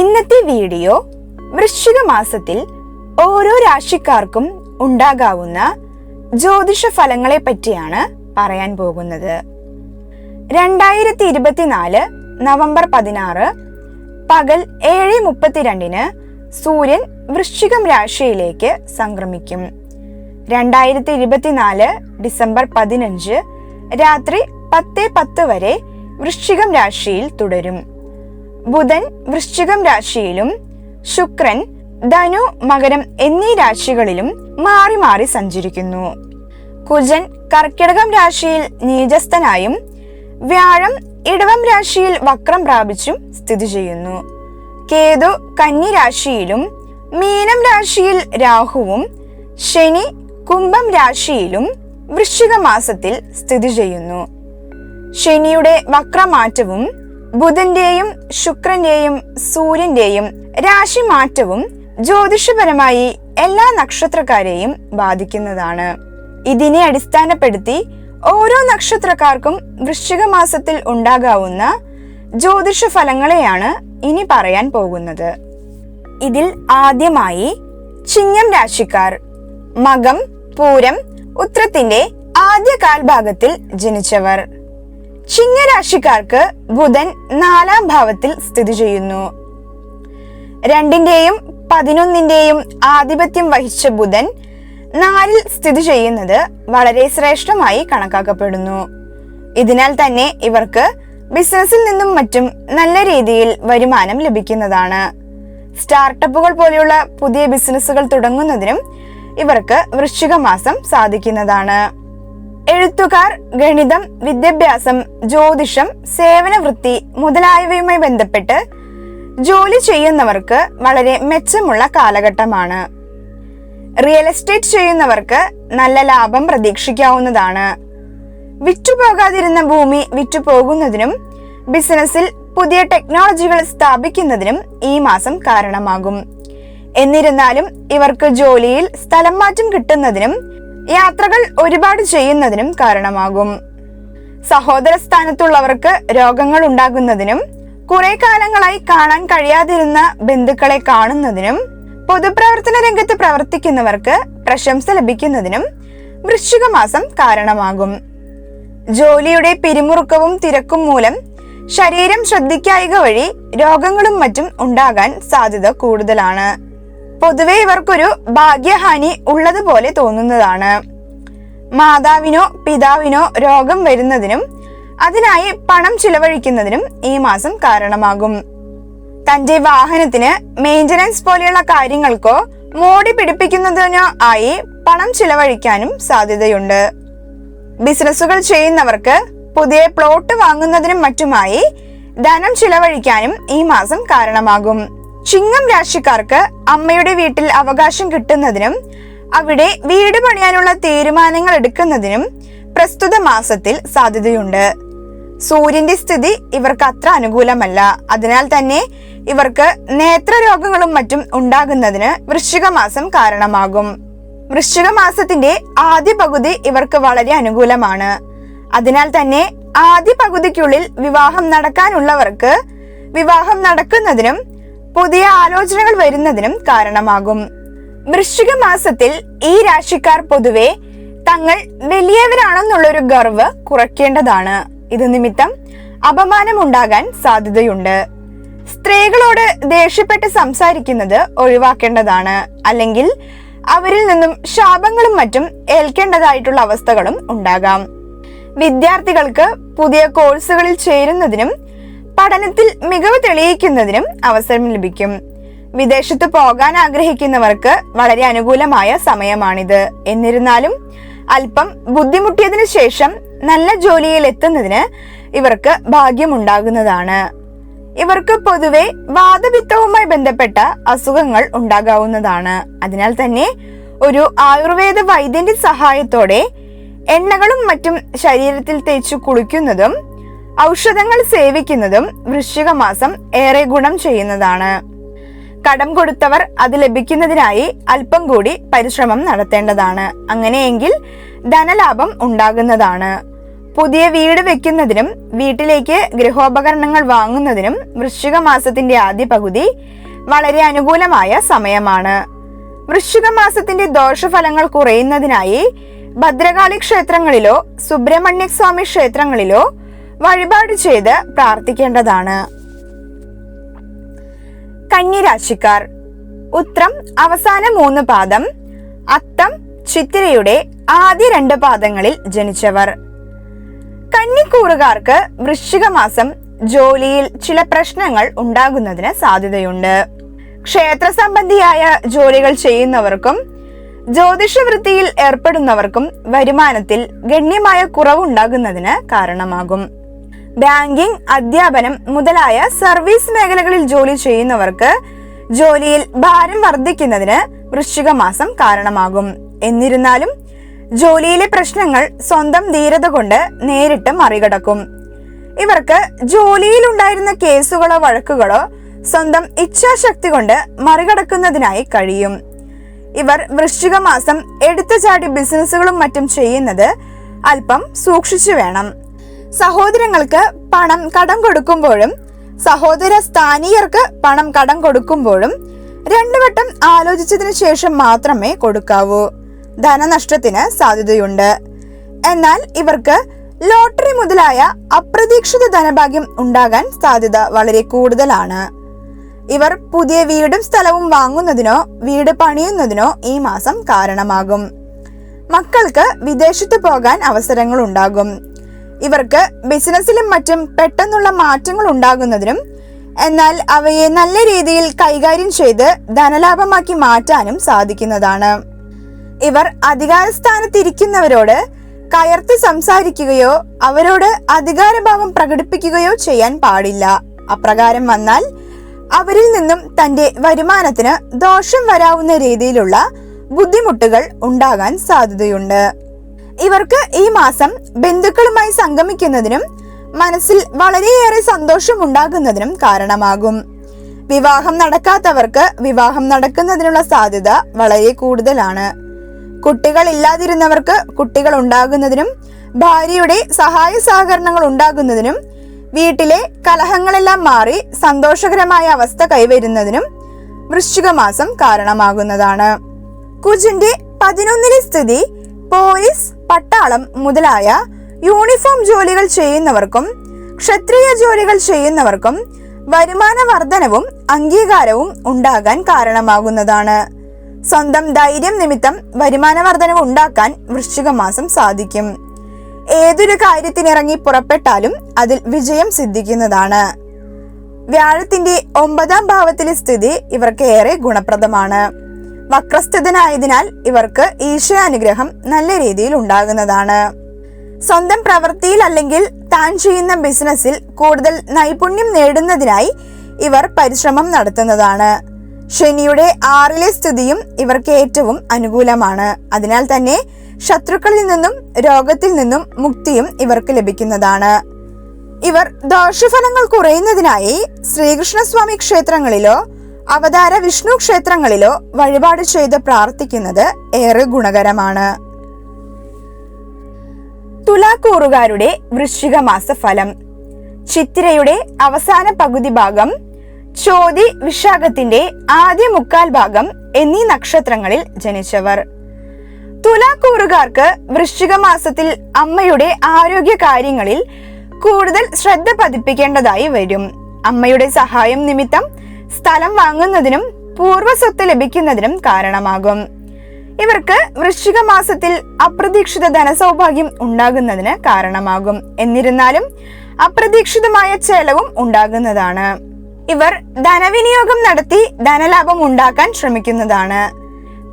ഇന്നത്തെ വീഡിയോ വൃശ്ചിക മാസത്തിൽ ഓരോ രാശിക്കാർക്കും ഉണ്ടാകാവുന്ന ജ്യോതിഷ ഫലങ്ങളെ പറ്റിയാണ് പറയാൻ പോകുന്നത്. രണ്ടായിരത്തി ഇരുപത്തിനാല് നവംബർ പതിനാറ് പകൽ ഏഴ് മുപ്പത്തിരണ്ടിന് സൂര്യൻ വൃശ്ചികം രാശിയിലേക്ക് സംക്രമിക്കും. രണ്ടായിരത്തി ഇരുപത്തിനാല് ഡിസംബർ പതിനഞ്ച് രാത്രി പത്ത് പത്ത് വരെ വൃശ്ചികം രാശിയിൽ തുടരും. ബുധൻ വൃശ്ചികം രാശിയിലും ശുക്രൻ ധനു മകരം എന്നീ രാശികളിലും മാറി മാറി സഞ്ചരിക്കുന്നു. കുജൻ കർക്കിടകം രാശിയിൽ നീചസ്ഥനായും വ്യാഴം ഇടവം രാശിയിൽ വക്രം പ്രാപിച്ചും സ്ഥിതി ചെയ്യുന്നു. കേതു കന്നി രാശിയിലും മീനം രാശിയിൽ രാഹുവും ശനി കുംഭം രാശിയിലും വൃശ്ചിക മാസത്തിൽ സ്ഥിതി ചെയ്യുന്നു. ശനിയുടെ വക്രമാറ്റവും ബുധന്റെയും ശുക്രന്റെയും സൂര്യന്റെയും രാശി മാറ്റവും ജ്യോതിഷപരമായി എല്ലാ നക്ഷത്രക്കാരെയും ബാധിക്കുന്നതാണ്. ഇതിനെ അടിസ്ഥാനപ്പെടുത്തി ഓരോ നക്ഷത്രക്കാർക്കും വൃശ്ചിക മാസത്തിൽ ഉണ്ടാകാവുന്ന ജ്യോതിഷ ഫലങ്ങളെയാണ് ഇനി പറയാൻ പോകുന്നത്. ഇതിൽ ആദ്യമായി ചിങ്ങം രാശിക്കാർ മകം പൂരം ഉത്രത്തിന്റെ ആദ്യ കാൽഭാഗത്തിൽ ജനിച്ചവർ. ചിങ്ങരാശിക്കാർക്ക് ബുധൻ നാലാം ഭാവത്തിൽ സ്ഥിതി ചെയ്യുന്നു. രണ്ടിന്റെയും പതിനൊന്നിന്റെയും ആധിപത്യം വഹിച്ച ബുധൻ നാലിൽ സ്ഥിതി ചെയ്യുന്നത് വളരെ ശ്രേഷ്ഠമായി കണക്കാക്കപ്പെടുന്നു. ഇതിനാൽ തന്നെ ഇവർക്ക് ബിസിനസ്സിൽ നിന്നും മറ്റും നല്ല രീതിയിൽ വരുമാനം ലഭിക്കുന്നതാണ്. സ്റ്റാർട്ടപ്പുകൾ പോലെയുള്ള പുതിയ ബിസിനസ്സുകൾ തുടങ്ങുന്നതിനും ഇവർക്ക് വൃശ്ചിക മാസം സാധിക്കുന്നതാണ്. എഴുത്തുകാർ ഗണിതം വിദ്യാഭ്യാസം ജ്യോതിഷം സേവനവൃത്തി മുതലായവയുമായി ബന്ധപ്പെട്ട് ജോലി ചെയ്യുന്നവർക്ക് വളരെ മെച്ചമുള്ള കാലഘട്ടമാണ്. റിയൽ എസ്റ്റേറ്റ് ചെയ്യുന്നവർക്ക് നല്ല ലാഭം പ്രതീക്ഷിക്കാവുന്നതാണ്. വിറ്റുപോകാതിരുന്ന ഭൂമി വിറ്റുപോകുന്നതിനും ബിസിനസ്സിൽ പുതിയ ടെക്നോളജികൾ സ്ഥാപിക്കുന്നതിനും ഈ മാസം കാരണമാകും. എന്നിരുന്നാലും ഇവർക്ക് ജോലിയിൽ സ്ഥലം മാറ്റം കിട്ടുന്നതിനും യാത്രകൾ ഒരുപാട് ചെയ്യുന്നതിനും കാരണമാകും. സഹോദര സ്ഥാനത്തുള്ളവർക്ക് രോഗങ്ങൾ ഉണ്ടാകുന്നതിനും കുറെ കാലങ്ങളായി കാണാൻ കഴിയാതിരുന്ന ബന്ധുക്കളെ കാണുന്നതിനും പൊതുപ്രവർത്തന രംഗത്ത് പ്രവർത്തിക്കുന്നവർക്ക് പ്രശംസ ലഭിക്കുന്നതിനും വൃശ്ചിക മാസം കാരണമാകും. ജോലിയുടെ പിരിമുറുക്കവും തിരക്കും മൂലം ശരീരം ശ്രദ്ധിക്കായിക വഴി രോഗങ്ങളും മറ്റും ഉണ്ടാകാൻ സാധ്യത കൂടുതലാണ്. പൊതുവെ ഇവർക്കൊരു ഭാഗ്യഹാനി ഉള്ളതുപോലെ തോന്നുന്നതാണ്. മാതാവിനോ പിതാവിനോ രോഗം വരുന്നതിനും അതിനായി പണം ചിലവഴിക്കുന്നതിനും ഈ മാസം കാരണമാകും. തന്റെ വാഹനത്തിന് മെയിന്റനൻസ് പോലെയുള്ള കാര്യങ്ങൾക്കോ മോടി പിടിപ്പിക്കുന്നതിനോ ആയി പണം ചിലവഴിക്കാനും സാധ്യതയുണ്ട്. ബിസിനസ്സുകൾ ചെയ്യുന്നവർക്ക് പുതിയ പ്ലോട്ട് വാങ്ങുന്നതിനും മറ്റുമായി ധനം ചിലവഴിക്കാനും ഈ മാസം കാരണമാകും. ചിങ്ങം രാശിക്കാർക്ക് അമ്മയുടെ വീട്ടിൽ അവകാശം കിട്ടുന്നതിനും അവിടെ വീട് പണിയാനുള്ള തീരുമാനങ്ങൾ എടുക്കുന്നതിനും പ്രസ്തുത മാസത്തിൽ സാധ്യതയുണ്ട്. സൂര്യന്റെ സ്ഥിതി ഇവർക്ക് അത്ര അനുകൂലമല്ല. അതിനാൽ തന്നെ ഇവർക്ക് നേത്രരോഗങ്ങളും മറ്റും ഉണ്ടാകുന്നതിന് വൃശ്ചിക മാസം കാരണമാകും. വൃശ്ചിക മാസത്തിന്റെ ആദ്യ പകുതി ഇവർക്ക് വളരെ അനുകൂലമാണ്. അതിനാൽ തന്നെ ആദ്യ പകുതിക്കുള്ളിൽ വിവാഹം നടക്കാനുള്ളവർക്ക് വിവാഹം നടക്കുന്നതിനും പുതിയ ആലോചനകൾ വരുന്നതിനും കാരണമാകും. വൃശ്ചിക മാസത്തിൽ ഈ രാശിക്കാർ പൊതുവെ തങ്ങൾ വലിയവരാണെന്നുള്ളൊരു ഗർവ് കുറയ്ക്കേണ്ടതാണ്. ഇത് നിമിത്തം അപമാനമുണ്ടാകാൻ സാധ്യതയുണ്ട്. സ്ത്രീകളോട് ദേഷ്യപ്പെട്ട് സംസാരിക്കുന്നത് ഒഴിവാക്കേണ്ടതാണ്. അല്ലെങ്കിൽ അവരിൽ നിന്നും ശാപങ്ങളും മറ്റും ഏൽക്കേണ്ടതായിട്ടുള്ള അവസ്ഥകളും ഉണ്ടാകാം. വിദ്യാർത്ഥികൾക്ക് പുതിയ കോഴ്സുകളിൽ ചേരുന്നതിനും പഠനത്തിൽ മികവ് തെളിയിക്കുന്നതിനും അവസരം ലഭിക്കും. വിദേശത്ത് പോകാൻ ആഗ്രഹിക്കുന്നവർക്ക് വളരെ അനുകൂലമായ സമയമാണിത്. എന്നിരുന്നാലും അല്പം ബുദ്ധിമുട്ടിയതിനു ശേഷം നല്ല ജോലിയിൽ എത്തുന്നതിന് ഇവർക്ക് ഭാഗ്യമുണ്ടാകുന്നതാണ്. ഇവർക്ക് പൊതുവെ വാദപിത്തവുമായി ബന്ധപ്പെട്ട അസുഖങ്ങൾ ഉണ്ടാകാവുന്നതാണ്. അതിനാൽ തന്നെ ഒരു ആയുർവേദ വൈദ്യന്റെ സഹായത്തോടെ എണ്ണകളും മറ്റും ശരീരത്തിൽ തേച്ചു കുളിക്കുന്നതും ഔഷധങ്ങൾ സേവിക്കുന്നതും വൃശ്ചിക മാസം ഏറെ ഗുണം ചെയ്യുന്നതാണ്. കടം കൊടുത്തവർ അത് ലഭിക്കുന്നതിനായി അല്പം കൂടി പരിശ്രമം നടത്തേണ്ടതാണ്. അങ്ങനെയെങ്കിൽ ധനലാഭം ഉണ്ടാകുന്നതാണ്. പുതിയ വീട് വെക്കുന്നതിനും വീട്ടിലേക്ക് ഗൃഹോപകരണങ്ങൾ വാങ്ങുന്നതിനും വൃശ്ചിക മാസത്തിന്റെ ആദ്യ പകുതി വളരെ അനുകൂലമായ സമയമാണ്. വൃശ്ചിക മാസത്തിന്റെ ദോഷഫലങ്ങൾ കുറയുന്നതിനായി ഭദ്രകാളി ക്ഷേത്രങ്ങളിലോ സുബ്രഹ്മണ്യ സ്വാമി ക്ഷേത്രങ്ങളിലോ വഴിപാട് ചെയ്ത് പ്രാർത്ഥിക്കേണ്ടതാണ്. കന്നിരാശിക്കാർ ഉത്രം അവസാന മൂന്ന് പാദം അത്തം ചിത്തിരയുടെ ആദ്യ രണ്ട് പാദങ്ങളിൽ ജനിച്ചവർ. കന്നിക്കൂറുകാർക്ക് വൃശ്ചിക മാസം ജോലിയിൽ ചില പ്രശ്നങ്ങൾ ഉണ്ടാകുന്നതിന് സാധ്യതയുണ്ട്. ക്ഷേത്ര സംബന്ധിയായ ജോലികൾ ചെയ്യുന്നവർക്കും ജ്യോതിഷവൃത്തിയിൽ ഏർപ്പെടുന്നവർക്കും വരുമാനത്തിൽ ഗണ്യമായ കുറവുണ്ടാകുന്നതിന് കാരണമാകും. ബാങ്കിംഗ് അധ്യാപനം മുതലായ സർവീസ് മേഖലകളിൽ ജോലി ചെയ്യുന്നവർക്ക് ജോലിയിൽ ഭാരം വർദ്ധിക്കുന്നതിന് വൃശ്ചിക മാസം കാരണമാകും. എന്നിരുന്നാലും ജോലിയിലെ പ്രശ്നങ്ങൾ സ്വന്തം ധീരത കൊണ്ട് നേരിട്ട് മറികടക്കും. ഇവർക്ക് ജോലിയിൽ ഉണ്ടായിരുന്ന കേസുകളോ വഴക്കുകളോ സ്വന്തം ഇച്ഛാശക്തി കൊണ്ട് മറികടക്കുന്നതിനായി കഴിയും. ഇവർ വൃശ്ചിക മാസം എടുത്തുചാടി ബിസിനസ്സുകളും മറ്റും ചെയ്യുന്നത് അല്പം സൂക്ഷിച്ചു വേണം. സഹോദരങ്ങൾക്ക് പണം കടം കൊടുക്കുമ്പോഴും സഹോദര സ്ഥാനീയർക്ക് പണം കടം കൊടുക്കുമ്പോഴും രണ്ടു വട്ടം ആലോചിച്ചതിന് ശേഷം മാത്രമേ കൊടുക്കാവൂ. ധനനഷ്ടത്തിന് സാധ്യതയുണ്ട്. എന്നാൽ ഇവർക്ക് ലോട്ടറി മുതലായ അപ്രതീക്ഷിത ധനഭാഗ്യം ഉണ്ടാകാൻ സാധ്യത വളരെ കൂടുതലാണ്. ഇവർ പുതിയ വീടും സ്ഥലവും വാങ്ങുന്നതിനോ വീട് പണിയുന്നതിനോ ഈ മാസം കാരണമാകും. മക്കൾക്ക് വിദേശത്ത് പോകാൻ അവസരങ്ങൾ ഉണ്ടാകും ഇവർക്ക് ബിസിനസ്സിലും മറ്റും പെട്ടെന്നുള്ള മാറ്റങ്ങൾ ഉണ്ടാകുന്നതിനും എന്നാൽ അവയെ നല്ല രീതിയിൽ കൈകാര്യം ചെയ്ത് ധനലാഭമാക്കി മാറ്റാനും സാധിക്കുന്നതാണ്. ഇവർ അധികാരസ്ഥാനത്തിരിക്കുന്നവരോട് കയർത്ത് സംസാരിക്കുകയോ അവരോട് അധികാരഭാവം പ്രകടിപ്പിക്കുകയോ ചെയ്യാൻ പാടില്ല. അപ്രകാരം വന്നാൽ അവരിൽ നിന്നും തന്റെ വരുമാനത്തിന് ദോഷം വരാവുന്ന രീതിയിലുള്ള ബുദ്ധിമുട്ടുകൾ ഉണ്ടാകാൻ സാധ്യതയുണ്ട്. ഇവർക്ക് ഈ മാസം ബന്ധുക്കളുമായി സംഗമിക്കുന്നതിനും മനസ്സിൽ വളരെയേറെ സന്തോഷം ഉണ്ടാകുന്നതിനും കാരണമാകും. വിവാഹം നടക്കാത്തവർക്ക് വിവാഹം നടക്കുന്നതിനുള്ള സാധ്യത വളരെ കൂടുതലാണ്. കുട്ടികൾ ഇല്ലാതിരുന്നവർക്ക് കുട്ടികൾ ഉണ്ടാകുന്നതിനും ഭാര്യയുടെ സഹായ സഹകരണങ്ങൾ ഉണ്ടാകുന്നതിനും വീട്ടിലെ കലഹങ്ങളെല്ലാം മാറി സന്തോഷകരമായ അവസ്ഥ കൈവരുന്നതിനും വൃശ്ചിക മാസം കാരണമാകുന്നതാണ്. കുജന്റെ പതിനൊന്നിലെ സ്ഥിതി പോലീസ് പട്ടാളം മുതലായ യൂണിഫോം ജോലികൾ ചെയ്യുന്നവർക്കും ക്ഷത്രിയ ജോലികൾ ചെയ്യുന്നവർക്കും വരുമാന വർധനവും അംഗീകാരവും ഉണ്ടാകാൻ കാരണമാകുന്നതാണ്. സ്വന്തം ധൈര്യം നിമിത്തം വരുമാന വർധനവ് ഉണ്ടാക്കാൻ വൃശ്ചിക മാസം സാധിക്കും. ഏതൊരു കാര്യത്തിനിറങ്ങി പുറപ്പെട്ടാലും അതിൽ വിജയം സിദ്ധിക്കുന്നതാണ്. വ്യാഴത്തിന്റെ ഒമ്പതാം ഭാവത്തിലെ സ്ഥിതി ഇവർക്ക് ഏറെ ഗുണപ്രദമാണ്. വക്രസ്ഥിതനായതിനാൽ ഇവർക്ക് ഈശ്വരാനുഗ്രഹം നല്ല രീതിയിൽ ഉണ്ടാകുന്നതാണ്. സ്വന്തം പ്രവൃത്തിയിൽ അല്ലെങ്കിൽ താൻ ചെയ്യുന്ന ബിസിനസ്സിൽ കൂടുതൽ നൈപുണ്യം നേടുന്നതിനായി ഇവർ പരിശ്രമം നടത്തുന്നതാണ്. ശനിയുടെ ആറിലെ സ്ഥിതിയും ഇവർക്ക് ഏറ്റവും അനുകൂലമാണ്. അതിനാൽ തന്നെ ശത്രുക്കളിൽ നിന്നും രോഗത്തിൽ നിന്നും മുക്തിയും ഇവർക്ക് ലഭിക്കുന്നതാണ്. ഇവർ ദോഷഫലങ്ങൾ കുറയുന്നതിനായി ശ്രീകൃഷ്ണസ്വാമി ക്ഷേത്രങ്ങളിലോ അവതാര വിഷ്ണു ക്ഷേത്രങ്ങളിലോ വഴിപാട് ചെയ്ത് പ്രാർത്ഥിക്കുന്നത് ഏറെ ഗുണകരമാണ്. തുലാക്കൂറുകാരുടെ വൃശ്ചിക മാസ ഫലം ചിത്തിരയുടെ അവസാന പകുതി ഭാഗം ചോതി വിശാഖത്തിന്റെ ആദ്യ മുക്കാൽ ഭാഗം എന്നീ നക്ഷത്രങ്ങളിൽ ജനിച്ചവർ. തുലാക്കൂറുകാർക്ക് വൃശ്ചിക മാസത്തിൽ അമ്മയുടെ ആരോഗ്യ കാര്യങ്ങളിൽ കൂടുതൽ ശ്രദ്ധ പതിപ്പിക്കേണ്ടതായി വരും. അമ്മയുടെ സഹായം നിമിത്തം സ്ഥലം വാങ്ങുന്നതിനും പൂർവ സ്വത്ത് ലഭിക്കുന്നതിനും കാരണമാകും. ഇവർക്ക് വൃശ്ചിക മാസത്തിൽ അപ്രതീക്ഷിത ധനസൗഭാഗ്യം ഉണ്ടാകുന്നതിന് കാരണമാകും. എന്നിരുന്നാലും അപ്രതീക്ഷിതമായ ചെലവും ഉണ്ടാകുന്നതാണ്. ഇവർ ധനവിനിയോഗം നടത്തി ധനലാഭം ഉണ്ടാക്കാൻ ശ്രമിക്കുന്നതാണ്.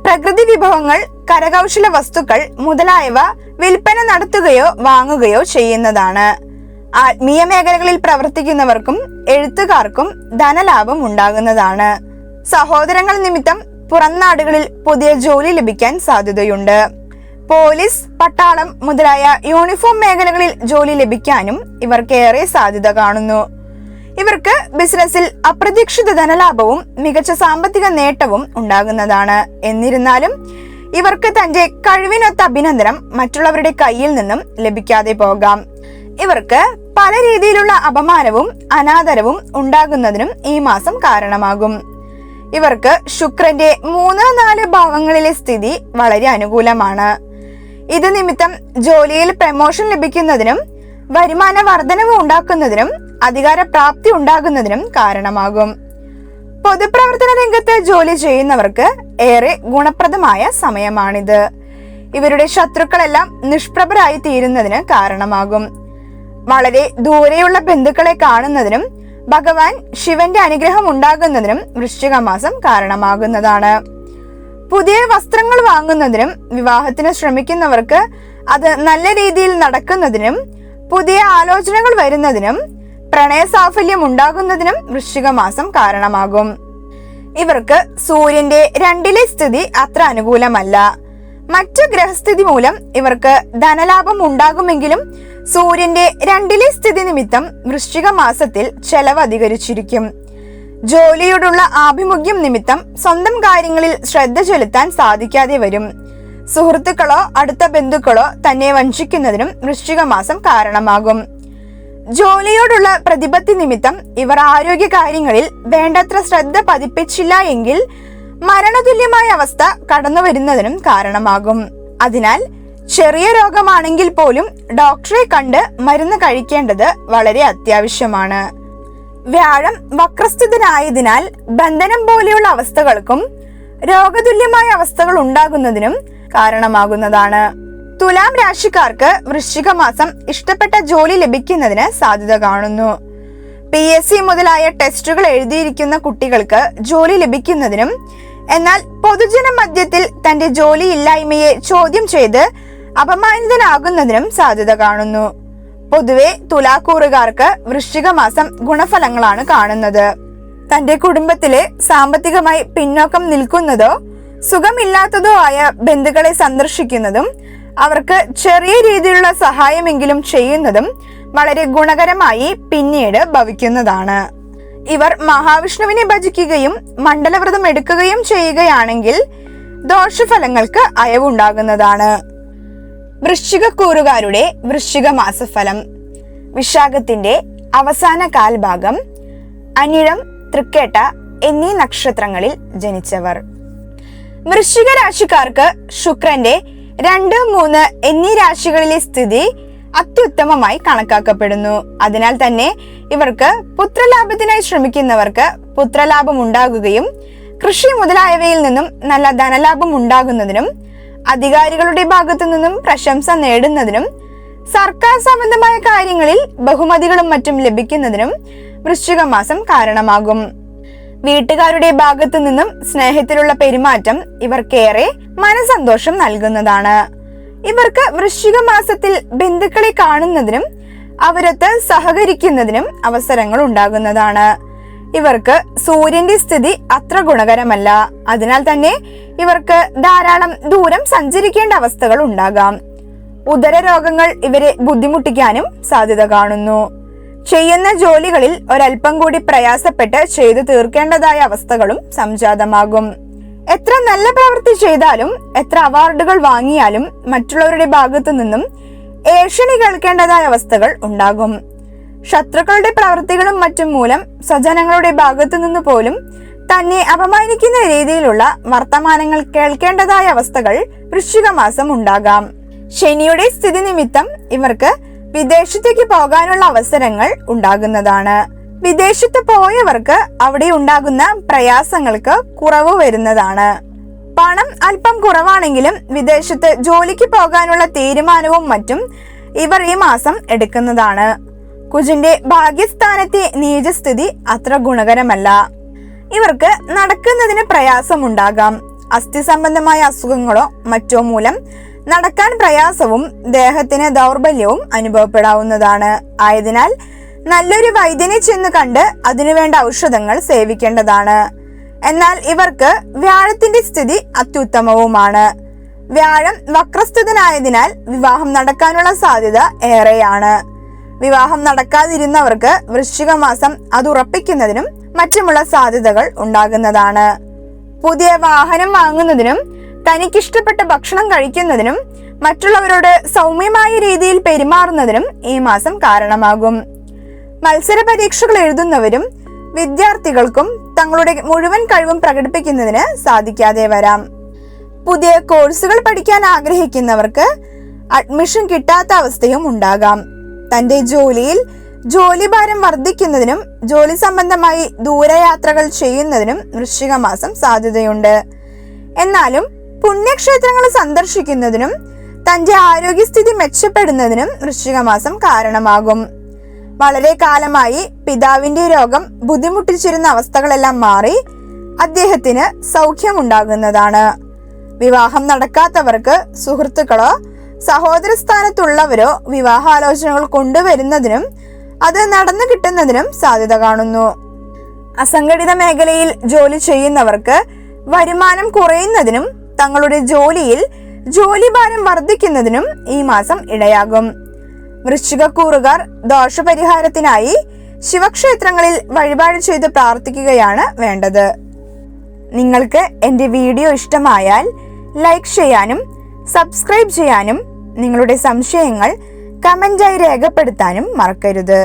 പ്രകൃതി വിഭവങ്ങൾ കരകൗശല വസ്തുക്കൾ മുതലായവ വിൽപ്പന നടത്തുകയോ വാങ്ങുകയോ ചെയ്യുന്നതാണ്. ആത്മീയ മേഖലകളിൽ പ്രവർത്തിക്കുന്നവർക്കും എഴുത്തുകാർക്കും ധനലാഭം ഉണ്ടാകുന്നതാണ്. സഹോദരങ്ങൾ നിമിത്തം പുറം നാടുകളിൽ പുതിയ ജോലി ലഭിക്കാൻ സാധ്യതയുണ്ട്. പോലീസ് പട്ടാളം മുതലായ യൂണിഫോം മേഖലകളിൽ ജോലി ലഭിക്കാനും ഇവർക്ക് ഏറെ സാധ്യത കാണുന്നു. ഇവർക്ക് ബിസിനസ്സിൽ അപ്രതീക്ഷിത ധനലാഭവും മികച്ച സാമ്പത്തിക നേട്ടവും ഉണ്ടാകുന്നതാണ്. എന്നിരുന്നാലും ഇവർക്ക് തന്റെ കഴിവിനൊത്ത അഭിനന്ദനം മറ്റുള്ളവരുടെ കയ്യിൽ നിന്നും ലഭിക്കാതെ പോകാം. ഇവർക്ക് പല രീതിയിലുള്ള അപമാനവും അനാദരവും ഉണ്ടാകുന്നതിനും ഈ മാസം കാരണമാകും. ഇവർക്ക് ശുക്രന്റെ മൂന്ന് നാല് ഭാവങ്ങളിലെ സ്ഥിതി വളരെ അനുകൂലമാണ്. ഇത് നിമിത്തം ജോലിയിൽ പ്രമോഷൻ ലഭിക്കുന്നതിനും വരുമാന വർധനവ് ഉണ്ടാക്കുന്നതിനും അധികാര പ്രാപ്തി ഉണ്ടാകുന്നതിനും കാരണമാകും. പൊതുപ്രവർത്തന രംഗത്ത് ജോലി ചെയ്യുന്നവർക്ക് ഏറെ ഗുണപ്രദമായ സമയമാണിത്. ഇവരുടെ ശത്രുക്കളെല്ലാം നിഷ്പ്രഭരായി തീരുന്നതിന് കാരണമാകും. വളരെ ദൂരെയുള്ള ബന്ധുക്കളെ കാണുന്നതിനും ഭഗവാൻ ശിവന്റെ അനുഗ്രഹം ഉണ്ടാകുന്നതിനും വൃശ്ചിക മാസം കാരണമാകുന്നതാണ്. പുതിയ വസ്ത്രങ്ങൾ വാങ്ങുന്നതിനും വിവാഹത്തിന് ശ്രമിക്കുന്നവർക്ക് അത് നല്ല രീതിയിൽ നടക്കുന്നതിനും പുതിയ ആലോചനകൾ വരുന്നതിനും പ്രണയ സാഫല്യം ഉണ്ടാകുന്നതിനും വൃശ്ചിക മാസം കാരണമാകും. ഇവർക്ക് സൂര്യന്റെ രണ്ടിലെ സ്ഥിതി അത്ര അനുകൂലമല്ല. മറ്റു ഗ്രഹസ്ഥിതി മൂലം ഇവർക്ക് ധനലാഭം ഉണ്ടാകുമെങ്കിലും സൂര്യന്റെ രണ്ടിലെ സ്ഥിതി നിമിത്തം വൃശ്ചിക മാസത്തിൽ ചെലവ് അധികരിച്ചിരിക്കും. ജോലിയോടുള്ള ആഭിമുഖ്യം നിമിത്തം സ്വന്തം കാര്യങ്ങളിൽ ശ്രദ്ധ ചെലുത്താൻ സാധിക്കാതെ വരും. സുഹൃത്തുക്കളോ അടുത്ത ബന്ധുക്കളോ തന്നെ വഞ്ചിക്കുന്നതിനും വൃശ്ചിക മാസം കാരണമാകും. ജോലിയോടുള്ള പ്രതിപത്തി നിമിത്തം ഇവർ ആരോഗ്യ കാര്യങ്ങളിൽ വേണ്ടത്ര ശ്രദ്ധ പതിപ്പിച്ചില്ല എങ്കിൽ മരണതുല്യമായ അവസ്ഥ കടന്നു വരുന്നതിനും കാരണമാകും. അതിനാൽ ചെറിയ രോഗമാണെങ്കിൽ പോലും ഡോക്ടറെ കണ്ട് മരുന്ന് കഴിക്കേണ്ടത് വളരെ അത്യാവശ്യമാണ്. വ്യാഴം വക്രസ്ഥിതനായതിനാൽ ബന്ധനം പോലെയുള്ള അവസ്ഥകൾക്കും രോഗതുല്യമായ അവസ്ഥകൾ ഉണ്ടാകുന്നതിനും കാരണമാകുന്നതാണ്. തുലാം രാശിക്കാർക്ക് വൃശ്ചിക മാസം ഇഷ്ടപ്പെട്ട ജോലി ലഭിക്കുന്നതിന് സാധ്യത കാണുന്നു. പി എസ് സി മുതലായ ടെസ്റ്റുകൾ എഴുതിയിരിക്കുന്ന കുട്ടികൾക്ക് ജോലി ലഭിക്കുന്നതിനും എന്നാൽ പൊതുജന മധ്യത്തിൽ തന്റെ ജോലി ഇല്ലായ്മയെ ചോദ്യം ചെയ്ത് അപമാനിതനാകുന്നതിനും സാധ്യത കാണുന്നു. പൊതുവെ തുലാക്കൂറുകാർക്ക് വൃശ്ചിക മാസം ഗുണഫലങ്ങളാണ് കാണുന്നത്. തന്റെ കുടുംബത്തിലെ സാമ്പത്തികമായി പിന്നോക്കം നിൽക്കുന്നതോ സുഖമില്ലാത്തതോ ആയ ബന്ധുക്കളെ സന്ദർശിക്കുന്നതും അവർക്ക് ചെറിയ രീതിയിലുള്ള സഹായമെങ്കിലും ചെയ്യുന്നതും വളരെ ഗുണകരമായി പിന്നീട് ഭവിക്കുന്നതാണ്. ഇവർ മഹാവിഷ്ണുവിനെ ഭജിക്കുകയും മണ്ഡലവ്രതം എടുക്കുകയും ചെയ്യുകയാണെങ്കിൽ ദോഷഫലങ്ങൾക്ക് അയവുണ്ടാകുന്നതാണ്. വൃശ്ചികക്കൂറുകാരുടെ വൃശ്ചിക മാസഫലം വിശാഖത്തിന്റെ അവസാന കാൽഭാഗം അനിഴം തൃക്കേട്ട എന്നീ നക്ഷത്രങ്ങളിൽ ജനിച്ചവർ. വൃശ്ചിക രാശിക്കാർക്ക് ശുക്രന്റെ രണ്ട് മൂന്ന് എന്നീ രാശികളിലെ സ്ഥിതി അത്യുത്തമമായി കണക്കാക്കപ്പെടുന്നു. അതിനാൽ തന്നെ ഇവർക്ക് പുത്രലാഭത്തിനായി ശ്രമിക്കുന്നവർക്ക് പുത്രലാഭം ഉണ്ടാകുകയും കൃഷി മുതലായവയിൽ നിന്നും നല്ല ധനലാഭം ഉണ്ടാകുന്നതിനും അധികാരികളുടെ ഭാഗത്തു നിന്നും പ്രശംസ നേടുന്നതിനും സർക്കാർ സംബന്ധമായ കാര്യങ്ങളിൽ ബഹുമതികളും മറ്റും ലഭിക്കുന്നതിനും വൃശ്ചിക മാസം കാരണമാകും. വീട്ടുകാരുടെ ഭാഗത്തു നിന്നും സ്നേഹത്തിലുള്ള പെരുമാറ്റം ഇവർക്കേറെ മനസന്തോഷം നൽകുന്നതാണ്. ഇവർക്ക് വൃശ്ചിക മാസത്തിൽ ബന്ധുക്കളെ കാണുന്നതിനും അവരത്ത് സഹകരിക്കുന്നതിനും അവസരങ്ങൾ ഉണ്ടാകുന്നതാണ്. ഇവർക്ക് സൂര്യന്റെ സ്ഥിതി അത്ര ഗുണകരമല്ല. അതിനാൽ തന്നെ ഇവർക്ക് ധാരാളം ദൂരം സഞ്ചരിക്കേണ്ട അവസ്ഥകൾ ഉണ്ടാകാം. ഉദര രോഗങ്ങൾ ഇവരെ ബുദ്ധിമുട്ടിക്കാനും സാധ്യത കാണുന്നു. ചെയ്യുന്ന ജോലികളിൽ ഒരൽപ്പം കൂടി പ്രയാസപ്പെട്ട് ചെയ്തു തീർക്കേണ്ടതായ അവസ്ഥകളും സംജാതമാകും. എത്ര നല്ല പ്രവൃത്തി ചെയ്താലും എത്ര അവാർഡുകൾ വാങ്ങിയാലും മറ്റുള്ളവരുടെ ഭാഗത്തു നിന്നും ഏഷണി കേൾക്കേണ്ടതായ അവസ്ഥകൾ ഉണ്ടാകും. ശത്രുക്കളുടെ പ്രവൃത്തികളും മറ്റും മൂലം സ്വജനങ്ങളുടെ ഭാഗത്തു നിന്ന് പോലും തന്നെ അപമാനിക്കുന്ന രീതിയിലുള്ള വർത്തമാനങ്ങൾ കേൾക്കേണ്ടതായ അവസ്ഥകൾ വൃശ്ചിക മാസം ഉണ്ടാകാം. ശനിയുടെ സ്ഥിതി നിമിത്തം ഇവർക്ക് വിദേശത്തേക്ക് പോകാനുള്ള അവസരങ്ങൾ ഉണ്ടാകുന്നതാണ്. വിദേശത്ത് പോയവർക്ക് അവിടെ ഉണ്ടാകുന്ന പ്രയാസങ്ങൾക്ക് കുറവ് വരുന്നതാണ്. പണം അല്പം കുറവാണെങ്കിലും വിദേശത്ത് ജോലിക്ക് പോകാനുള്ള തീരുമാനവും മറ്റും ഇവർ ഈ മാസം എടുക്കുന്നതാണ്. കുജന്റെ ഭാഗ്യസ്ഥാനത്തെ നീചസ്ഥിതി അത്ര ഗുണകരമല്ല. ഇവർക്ക് നടക്കുന്നതിന് പ്രയാസമുണ്ടാകാം. അസ്ഥി സംബന്ധമായ അസുഖങ്ങളോ മറ്റോ മൂലം നടക്കാൻ പ്രയാസവും ദേഹത്തിന് ദൗർബല്യവും അനുഭവപ്പെടാവുന്നതാണ്. ആയതിനാൽ നല്ലൊരു വൈദ്യനെ ചെന്ന് കണ്ട് അതിനുവേണ്ട ഔഷധങ്ങൾ സേവിക്കേണ്ടതാണ്. എന്നാൽ ഇവർക്ക് വ്യാഴത്തിന്റെ സ്ഥിതി അത്യുത്തമവുമാണ്. വ്യാഴം വക്രസ്ഥിതനായതിനാൽ വിവാഹം നടക്കാനുള്ള സാധ്യത ഏറെയാണ്. വിവാഹം നടക്കാതിരുന്നവർക്ക് വൃശ്ചിക മാസം അത് ഉറപ്പിക്കുന്നതിനും മറ്റുമുള്ള സാധ്യതകൾ ഉണ്ടാകുന്നതാണ്. പുതിയ വാഹനം വാങ്ങുന്നതിനും തനിക്കിഷ്ടപ്പെട്ട ഭക്ഷണം കഴിക്കുന്നതിനും മറ്റുള്ളവരോട് സൗമ്യമായ രീതിയിൽ പെരുമാറുന്നതിനും ഈ മാസം കാരണമാകും. മത്സര പരീക്ഷകൾ എഴുതുന്നവരും വിദ്യാർത്ഥികൾക്കും തങ്ങളുടെ മുഴുവൻ കഴിവും പ്രകടിപ്പിക്കുന്നതിന് സാധിക്കാതെ വരാം. പുതിയ കോഴ്സുകൾ പഠിക്കാൻ ആഗ്രഹിക്കുന്നവർക്ക് അഡ്മിഷൻ കിട്ടാത്ത അവസ്ഥയും ഉണ്ടാകാം. തന്റെ ജോലിയിൽ ജോലിഭാരം വർദ്ധിക്കുന്നതിനും ജോലി സംബന്ധമായി ദൂരയാത്രകൾ ചെയ്യുന്നതിനും വൃശ്ചിക മാസം സാധ്യതയുണ്ട്. എന്നാലും പുണ്യക്ഷേത്രങ്ങൾ സന്ദർശിക്കുന്നതിനും തന്റെ ആരോഗ്യസ്ഥിതി മെച്ചപ്പെടുന്നതിനും വൃശ്ചിക മാസം കാരണമാകും. വളരെ കാലമായി പിതാവിന്റെ രോഗം ബുദ്ധിമുട്ടിച്ചിരുന്ന അവസ്ഥകളെല്ലാം മാറി അദ്ദേഹത്തിന് സൗഖ്യമുണ്ടാകുന്നതാണ്. വിവാഹം നടക്കാത്തവർക്ക് സുഹൃത്തുക്കളോ സഹോദര സ്ഥാനത്തുള്ളവരോ വിവാഹാലോചനകൾ കൊണ്ടുവരുന്നതിനും അത് നടന്നു കിട്ടുന്നതിനും സാധ്യത കാണുന്നു. അസംഘടിത മേഖലയിൽ ജോലി ചെയ്യുന്നവർക്ക് വരുമാനം കുറയുന്നതിനും തങ്ങളുടെ ജോലിയിൽ ജോലിഭാരം വർദ്ധിക്കുന്നതിനും ഈ മാസം ഇടയാകും. വൃശ്ചികക്കൂറുകാർ ദോഷപരിഹാരത്തിനായി ശിവക്ഷേത്രങ്ങളിൽ വഴിപാട് ചെയ്ത് പ്രാർത്ഥിക്കുകയാണ് വേണ്ടത്. നിങ്ങൾക്ക് എന്റെ വീഡിയോ ഇഷ്ടമായാൽ ലൈക്ക് ചെയ്യാനും സബ്സ്ക്രൈബ് ചെയ്യാനും നിങ്ങളുടെ സംശയങ്ങൾ കമന്റായി രേഖപ്പെടുത്താനും മറക്കരുത്.